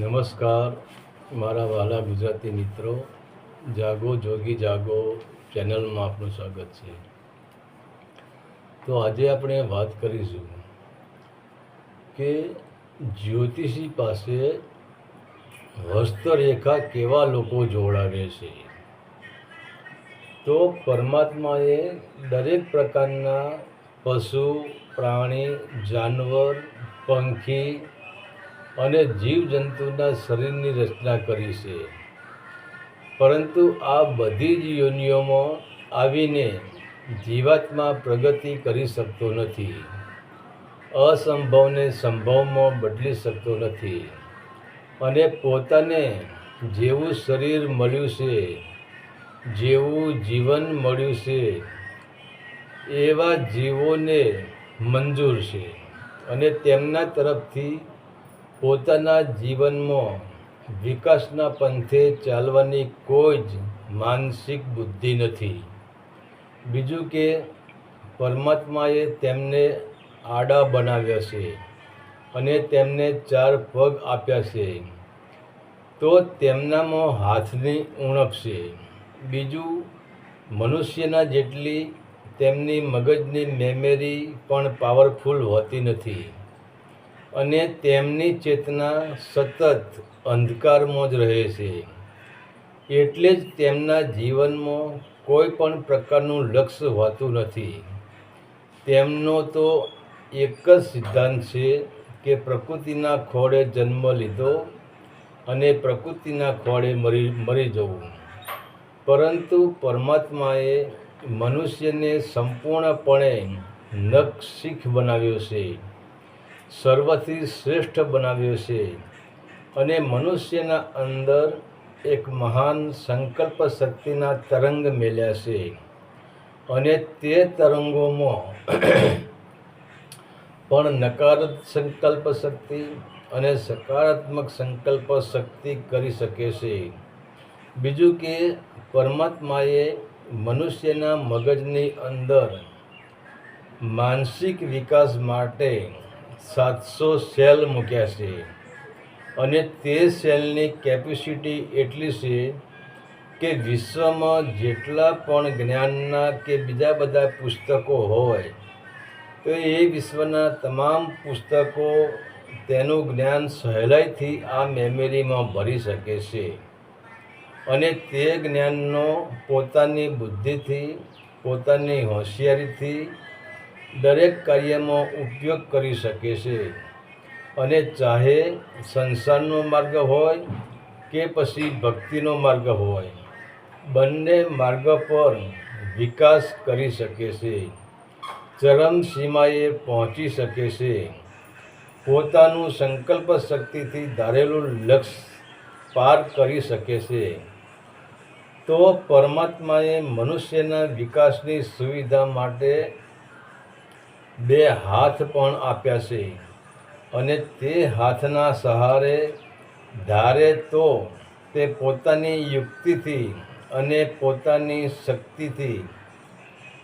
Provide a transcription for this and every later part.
નમસ્કાર, મારા વહાલા ગુજરાતી મિત્રો, જાગો, જોગી જાગો ચેનલમાં આપનું સ્વાગત છે. તો આજે આપણે વાત કરીશું કે જ્યોતિષી પાસે હસ્તરેખા કેવા લોકો જોડાવે છે? તો પરમાત્માએ દરેક પ્રકારના પશુ, પ્રાણી, જાનવર, પંખી અને જીવજંતુના શરીરની રચના કરી છે. પરંતુ આ બધી જ યોનિઓમાં આવીને જીવાત્મા પ્રગતિ કરી શકતો નથી. અસંભવને સંભવમાં બદલી શકતો નથી. અને પોતાને જેવું શરીર મળ્યું છે, જેવું જીવન મળ્યું છે, એવા જીવોને મંજૂર છે અને તેમના તરફથી પોતાના જીવનમાં વિકાસના પંથે ચાલવાની કોઈ જ માનસિક બુદ્ધિ નથી. બીજું કે પરમાત્માએ તેમને આડા બનાવ્યા છે અને તેમને ચાર પગ આપ્યા છે. તો તેમનામાં હાથની ઉણપ છે. બીજું, મનુષ્યના જેટલી તેમની મગજની મેમરી પણ પાવરફુલ હોતી નથી. અને તેમની ચેતના સતત અંધકારમાં જ રહે છે. એટલે જ તેમના જીવનમાં કોઈ પણ પ્રકારનું લક્ષ્ય હોતું નથી. તેમનો તો એક જ સિદ્ધાંત છે કે પ્રકૃતિના ખોળે જન્મ લીધો અને પ્રકૃતિના ખોળે મરી મરી જવું. પરંતુ પરમાત્માએ મનુષ્યને સંપૂર્ણપણે નખશીખ બનાવ્યો છે. સર્વથી શ્રેષ્ઠ બનાવ્યો છે. અને મનુષ્યના અંદર એક મહાન સંકલ્પ શક્તિના તરંગ મેલ્યા છે. અને તે તરંગોમાં પણ નકારાત્મક સંકલ્પ શક્તિ અને સકારાત્મક સંકલ્પ શક્તિ કરી શકે છે. બીજું કે પરમાત્માએ મનુષ્યના મગજની અંદર માનસિક વિકાસ માટે સાતસો સેલ મૂક્યા છે. અને તે સેલની કેપેસિટી એટલી છે કે વિશ્વમાં જેટલા પણ જ્ઞાનના કે બીજા બધા પુસ્તકો હોય, તો એ વિશ્વના તમામ પુસ્તકો તેનું જ્ઞાન સહેલાઈથી આ મેમરીમાં ભરી શકે છે. અને તે જ્ઞાનનો પોતાની બુદ્ધિથી, પોતાની હોશિયારીથી દરેક કાર્યમાં ઉપયોગ કરી શકે છે અને ચાહે સંસારનો માર્ગ હોય કે પછી ભક્તિનો માર્ગ હોય, બંને માર્ગ પર વિકાસ કરી શકે છે ચરમસીમાએ પહોંચી શકે છે. પોતાનું સંકલ્પ શક્તિથી ધારેલું લક્ષ્ય પાર કરી શકે છે. તો પરમાત્માએ મનુષ્યના વિકાસની સુવિધા માટે બે હાથ પણ આપ્યા છે અને તે હાથના સહારે ધારે તો તે પોતાની યુક્તિથી અને પોતાની શક્તિથી,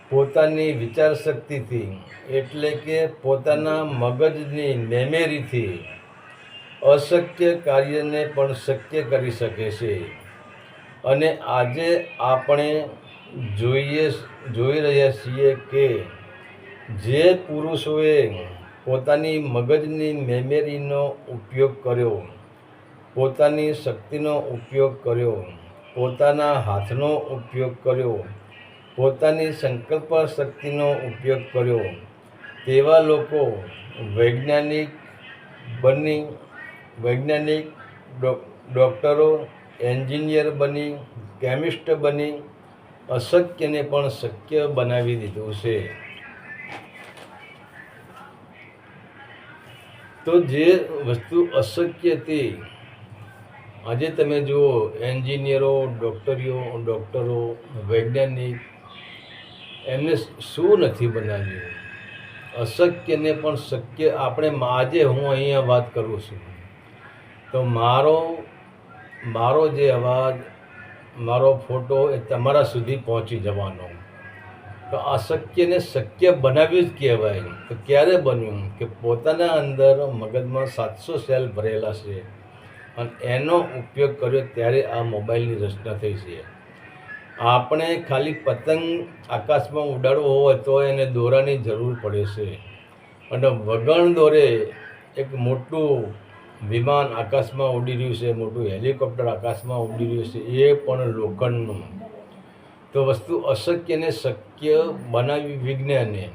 પોતાની વિચાર શક્તિથી એટલે કે પોતાના મગજની મેમેરીથી અશક્ય કાર્યને પણ શક્ય કરી શકે છે. અને આજે આપણે જોઈએ જોઈ રહ્યા છીએ કે જે પુરુષોએ પોતાની મગજની મેમરીનો ઉપયોગ કર્યો, પોતાની શક્તિનો ઉપયોગ કર્યો, પોતાના હાથનો ઉપયોગ કર્યો, પોતાની સંકલ્પ શક્તિનો ઉપયોગ કર્યો, તેવા લોકો વૈજ્ઞાનિક બની, વૈજ્ઞાનિક ડૉક્ટરો, એન્જિનિયર બની, કેમિસ્ટ બની, અશક્યને પણ શક્ય બનાવી દીધું છે. તો જે વસ્તુ અશક્ય હતી આજે તમે જુઓ, એન્જિનિયરો, ડૉક્ટરીઓ, ડૉક્ટરો, વૈજ્ઞાનિક, એમને શું નથી બનાવ્યું? અશક્યને પણ શક્ય, આપણે આજે હું અહીંયા વાત કરું છું. તો મારો મારો જે અવાજ, મારો ફોટો એ તમારા સુધી પહોંચી જવાનો. તો અશક્યને શક્ય બનાવ્યું જ કહેવાય. તો ક્યારે બન્યું? કે પોતાના અંદર મગજમાં સાતસો સેલ ભરેલા છે અને એનો ઉપયોગ કર્યો ત્યારે આ મોબાઈલની રચના થઈ છે. આપણે ખાલી પતંગ આકાશમાં ઉડાડવો હોય તો એને દોરાની જરૂર પડે છે. અને વગણ દોરે એક મોટું વિમાન આકાશમાં ઉડી રહ્યું છે, મોટું હેલિકોપ્ટર આકાશમાં ઉડી રહ્યું છે, એ પણ લોખંડનું. તો વસ્તુ અશક્યને શક્ય બનાવી વિજ્ઞાને.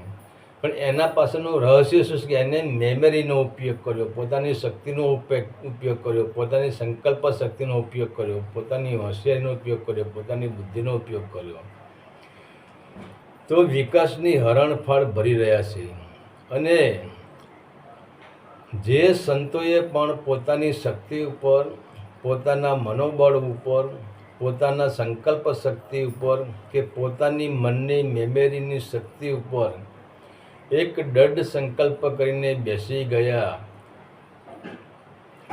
પણ એના પાછળનું રહસ્ય શું છે કે એને મેમરીનો ઉપયોગ કર્યો, પોતાની શક્તિનો ઉપયોગ કર્યો, પોતાની સંકલ્પ શક્તિનો ઉપયોગ કર્યો, પોતાની હોશિયારીનો ઉપયોગ કર્યો, પોતાની બુદ્ધિનો ઉપયોગ કર્યો. તો વિકાસની હરણફાળ ભરી રહ્યા છે. અને જે સંતોએ પણ પોતાની શક્તિ ઉપર, પોતાના મનોબળ ઉપર પોતાના સંકલ્પ શક્તિ ઉપર કે પોતાની મનની મેમરીની શક્તિ ઉપર એક દૃઢ સંકલ્પ કરીને બેસી ગયા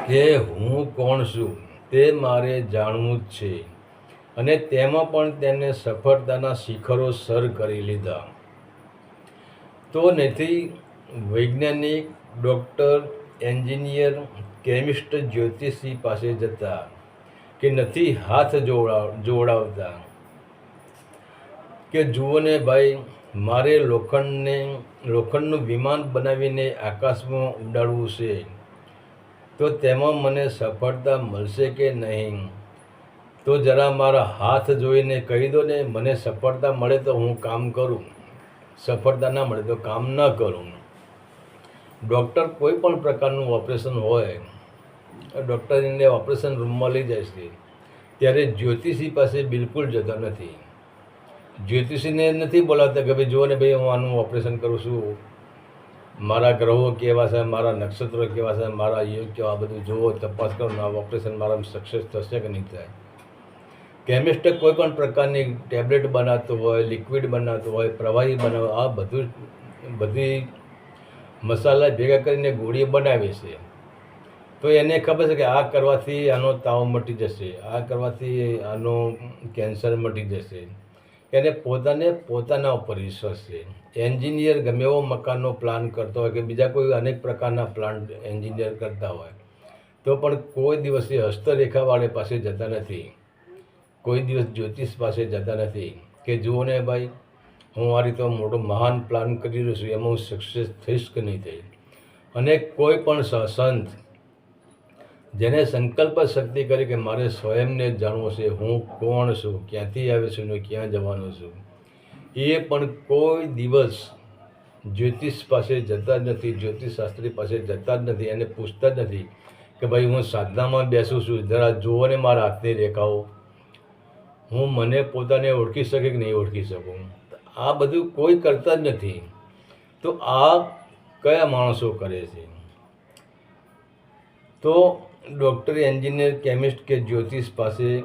કે હું કોણ છું તે મારે જાણવું જ છે. અને તેમાં પણ તેને સફળતાના શિખરો સર કરી લીધા. તો નથી, વૈજ્ઞાનિક, ડૉક્ટર, એન્જિનિયર, કેમિસ્ટ, જ્યોતિષી પાસે જતા કે નથી હાથ જોડાવ જોડાવતા. કે જુઓ ને ભાઈ, મારે લોખંડને, લોખંડનું વિમાન બનાવીને આકાશમાં ઉડાડવું છે. તો તેમાં મને સફળતા મળશે કે નહીં? તો જરા મારા હાથ જોઈને કહી દો ને, મને સફળતા મળે તો હું કામ કરું. સફળતા ના મળે તો કામ ન કરું. ડૉક્ટર કોઈ પણ પ્રકારનું ઓપરેશન હોય ડૉક્ટર એને ઓપરેશન રૂમમાં લઈ જાય છે. ત્યારે જ્યોતિષી પાસે બિલકુલ જતો નથી. જ્યોતિષીને નથી બોલાવતા કે ભાઈ જુઓ ને ભાઈ હું આનું ઓપરેશન કરું છું. મારા ગ્રહો કેવા છે, મારા નક્ષત્રો કેવા છે, મારા યોગ કેવા, આ બધું જુઓ, તપાસ કરો આ ઓપરેશન મારા સક્સેસ થશે કે નહીં થાય. કેમિસ્ટ કોઈ પણ પ્રકારની ટેબ્લેટ બનાવતો હોય લિક્વિડ બનાવતો હોય, પ્રવાહી બનાવ, આ બધું બધી મસાલા ભેગા કરીને ગોળીઓ બનાવે છે. તો એને ખબર છે કે આ કરવાથી આનો તાવ મટી જશે, આ કરવાથી આનો કેન્સર મટી જશે. એને પોતાને પોતાના ઉપર વિશ્વાસ છે. એન્જિનિયર ગમે એવો મકાનનો પ્લાન કરતો હોય કે બીજા કોઈ અનેક પ્રકારના પ્લાન એન્જિનિયર કરતા હોય, તો પણ કોઈ દિવસ એ હસ્તરેખાવાળે પાસે જતા નથી. કોઈ દિવસ જ્યોતિષ પાસે જતા નથી કે જુઓ ને ભાઈ, હું આ રીતે મોટો મહાન પ્લાન કરી રહ્યો છું, એમાં હું સક્સેસ થઈશ કે નહીં થઈ અને કોઈ પણ સંત જેને સંકલ્પ શક્તિ કરી કે મારે સ્વયંને જાણવું છે હું કોણ છું, ક્યાંથી આવ્યો છું ને ક્યાં જવાનો છું. એ પણ કોઈ દિવસ જ્યોતિષ પાસે જતા જ નથી, જ્યોતિષ શાસ્ત્રી પાસે જતા જ નથી એને પૂછતા જ નથી કે ભાઈ હું સાધનામાં બેસું છું, જરા જુઓ ને મારા હાથની રેખાઓ. હું મને પોતાને ઓળખી શકે કે નહીં ઓળખી શકું? આ બધું કોઈ કરતા જ નથી. તો આ કયા માણસો કરે છે? તો ડૉક્ટર, એન્જિનિયર, કેમિસ્ટ કે જ્યોતિષ પાસે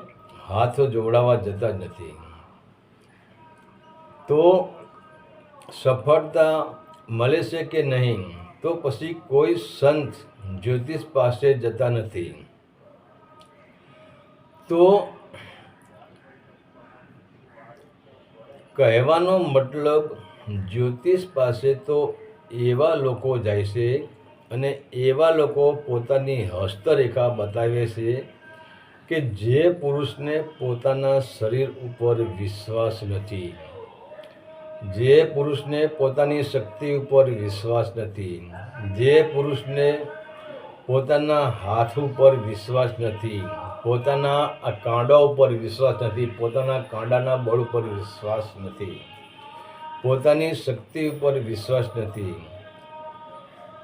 હાથ જોડાવા જતા જ નથી. તો સફળતા મળે છે કે નહીં? તો પછી કોઈ સંત જ્યોતિષ પાસે જતા નથી. તો કહેવાનો મતલબ, જ્યોતિષ પાસે તો એવા લોકો જાય છે અને એવા લોકો પોતાની હસ્તરેખા બતાવે છે કે જે પુરુષને પોતાના શરીર ઉપર વિશ્વાસ નથી. જે પુરુષને પોતાની શક્તિ ઉપર વિશ્વાસ નથી. જે પુરુષને પોતાના હાથ ઉપર વિશ્વાસ નથી. પોતાના કાંડા ઉપર વિશ્વાસ નથી. પોતાના કાંડાના બળ ઉપર વિશ્વાસ નથી. પોતાની શક્તિ ઉપર વિશ્વાસ નથી.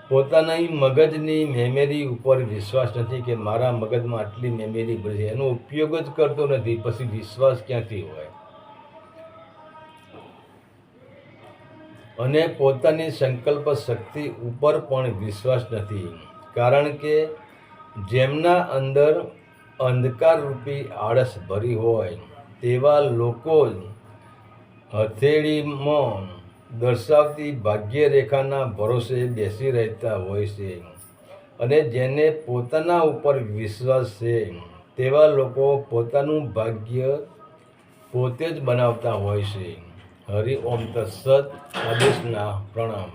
પોતાની મગજની મેમરી ઉપર વિશ્વાસ નથી કે મારા મગજમાં આટલી મેમરી ભરી છે. એનો ઉપયોગ જ કરતો નથી. પછી વિશ્વાસ ક્યાંથી હોય? અને પોતાની સંકલ્પ શક્તિ ઉપર પણ વિશ્વાસ નથી. કારણ કે જેમના અંદર અંધકારરૂપી આળસ ભરી હોય, તેવા લોકો હથેળીમાં દર્શાવતી ભાગ્યરેખાના ભરોસે બેસી રહેતા હોય છે અને જેને પોતાના ઉપર વિશ્વાસ છે તેવા લોકો પોતાનું ભાગ્ય પોતે જ બનાવતા હોય છે. હરિ ઓમ તત્સત આદેશના પ્રણામ.